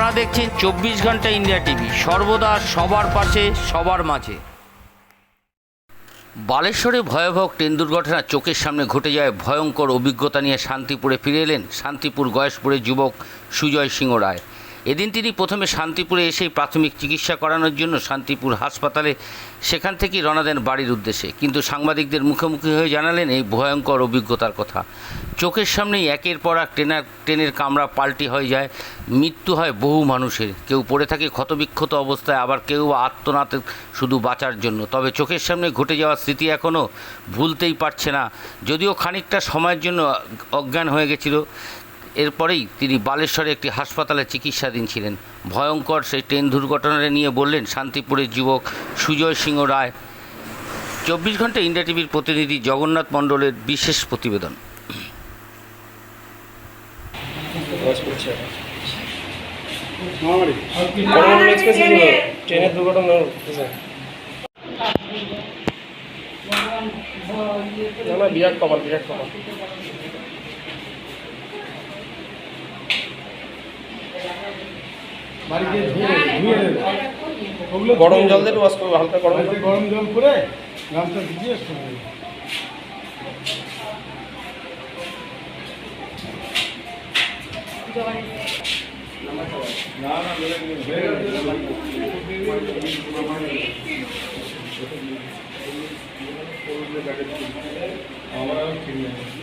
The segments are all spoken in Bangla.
আপনারা দেখছেন চব্বিশ ঘণ্টা ইন্ডিয়া টিভি। সর্বদা সবার পাশে, সবার মাঝে। বালেশ্বরে ভয়াবহ ট্রেন দুর্ঘটনা চোখের সামনে ঘটে যায়, ভয়ঙ্কর অভিজ্ঞতা নিয়ে শান্তিপুরে ফিরে এলেন শান্তিপুর গয়েশপুরের যুবক সুজয় সিংহ রায়। এদিন তিনি প্রথমে শান্তিপুরে এসেই প্রাথমিক চিকিৎসা করানোর জন্য শান্তিপুর হাসপাতালে সেখান থেকেই রওনা দেন বাড়ির উদ্দেশ্যে। কিন্তু সাংবাদিকদের মুখোমুখি হয়ে জানালেন এই ভয়ঙ্কর অভিজ্ঞতার কথা। চোখের সামনেই একের পর এক ট্রেনার ট্রেনের কামরা পাল্টি হয়ে যায়, মৃত্যু হয় বহু মানুষের। কেউ পড়ে থাকে ক্ষতবিক্ষত অবস্থায়, আবার কেউ আত্মনাথ শুধু বাঁচার জন্য। তবে চোখের সামনে ঘটে যাওয়া স্মৃতি এখনও ভুলতেই পারছে না। যদিও খানিকটা সময়ের জন্য অজ্ঞান হয়ে গেছিল এরপরেই তিনি বালেশ্বরে একটি হাসপাতালে চিকিৎসাধীন ছিলেন। ভয়ঙ্কর সেই ট্রেন দুর্ঘটনাটা নিয়ে বললেন শান্তিপুরের যুবক সুজয় সিংহ রায়। চব্বিশ ঘণ্টা ইন্ডিয়া টিভির প্রতিনিধি জগন্নাথ মণ্ডলের বিশেষ প্রতিবেদন। বিরাট কপাল বিরাট কপাল বাড়িতে ধুয়ে ধুয়ে দেবে ওগুলো গরম জল দিয়ে ওয়াশ করব হালকা গরম জল। গরম জল করে গামছা ভিজিয়ে দেবে না না আমার ঠিক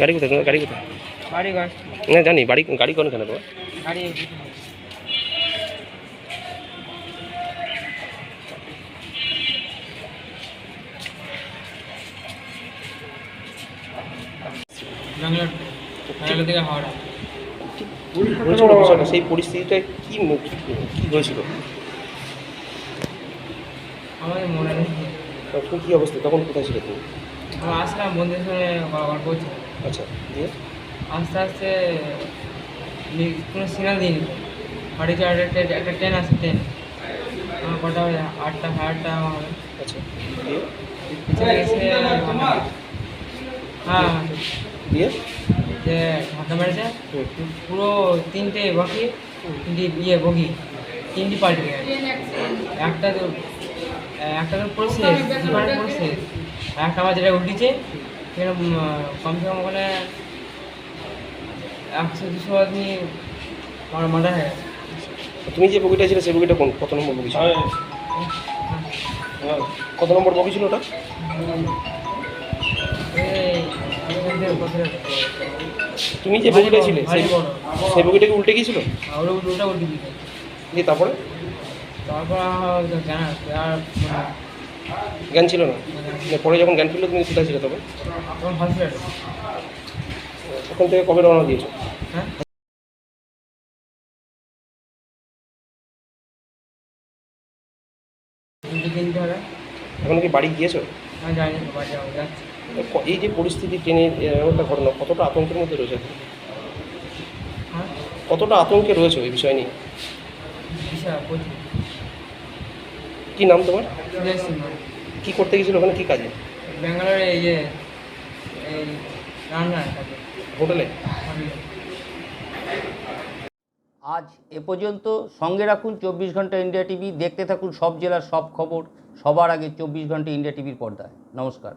গাড়ি কোথায় তোমার? গাড়ি কোথায়? বাড়ি না জানি বাড়ি গাড়ি কোন তোমার? গাড়ি সেই পরিস্থিতিটা কি কি- হয়েছিল? আমাদের মনে নেই। তখন কি অবস্থা? তখন কোথায় ছিল তুমি? আমরা আসলাম বন্ধুদের সঙ্গে গল্প করছি। আচ্ছা দিয়ে? আস্তে আস্তে কোনো সিগনাল দিইনি। বাড়ি চলে একটা ট্রেন আছে ট্রেন আমার কটা হবে আটটা সাড়ে আটটা হবে আচ্ছা দিয়ে? হ্যাঁ। দিয়ে? যে ধাক্কা মেরেছে। পুরো তিনটে বগি তিনটি ইয়ে বগি তিনটি পার্টি একটা তো একটা তো পুরো শেষ একটা আবার যেটা উল্টিছে সেটা কমসে কম ওখানে একশো দুশো আদমি মারা হয়ে গেছে। তুমি যে বগিটা ছিল সেই বগিটা কোন কত নম্বর বগি ছিল? হ্যাঁ কত নম্বর বগি ছিল ওটা? তুমি যে বগিটা ছিলে সেই বগিটা কি উল্টে গিয়েছিল? ওটা উল্টা উল্টি দিয়ে তারপরে? তারপর আর জ্ঞান ছিল না। পরে যখন জ্ঞান ফিরলো তুমি কোথায় ছিলে তবে ওখান থেকে কবে রওনা দিয়েছ? হ্যাঁ? এখন কি বাড়ি গিয়েছো? ক- এই যে পরিস্থিতি ট্রেনের একটা ঘটনা কতটা আতঙ্কের মধ্যে রয়েছে? হ্যাঁ? কতটা আতঙ্কে রয়েছে এই বিষয় নিয়ে? কি নাম তোমার? কি করতে গেছিল ওখানে? কি কাজে? ব্যাঙ্গালোরে এই যে এই রান্না থাকে হোটেলে হোটেলে? আজ এ পর্যন্ত সঙ্গে রাখুন চব্বিশ ঘণ্টা ইন্ডিয়া টিভি। দেখতে থাকুন সব জেলার সব খবর। সবার আগে চব্বিশ ঘণ্টা ইন্ডিয়া টিভির পর্দায়। নমস্কার।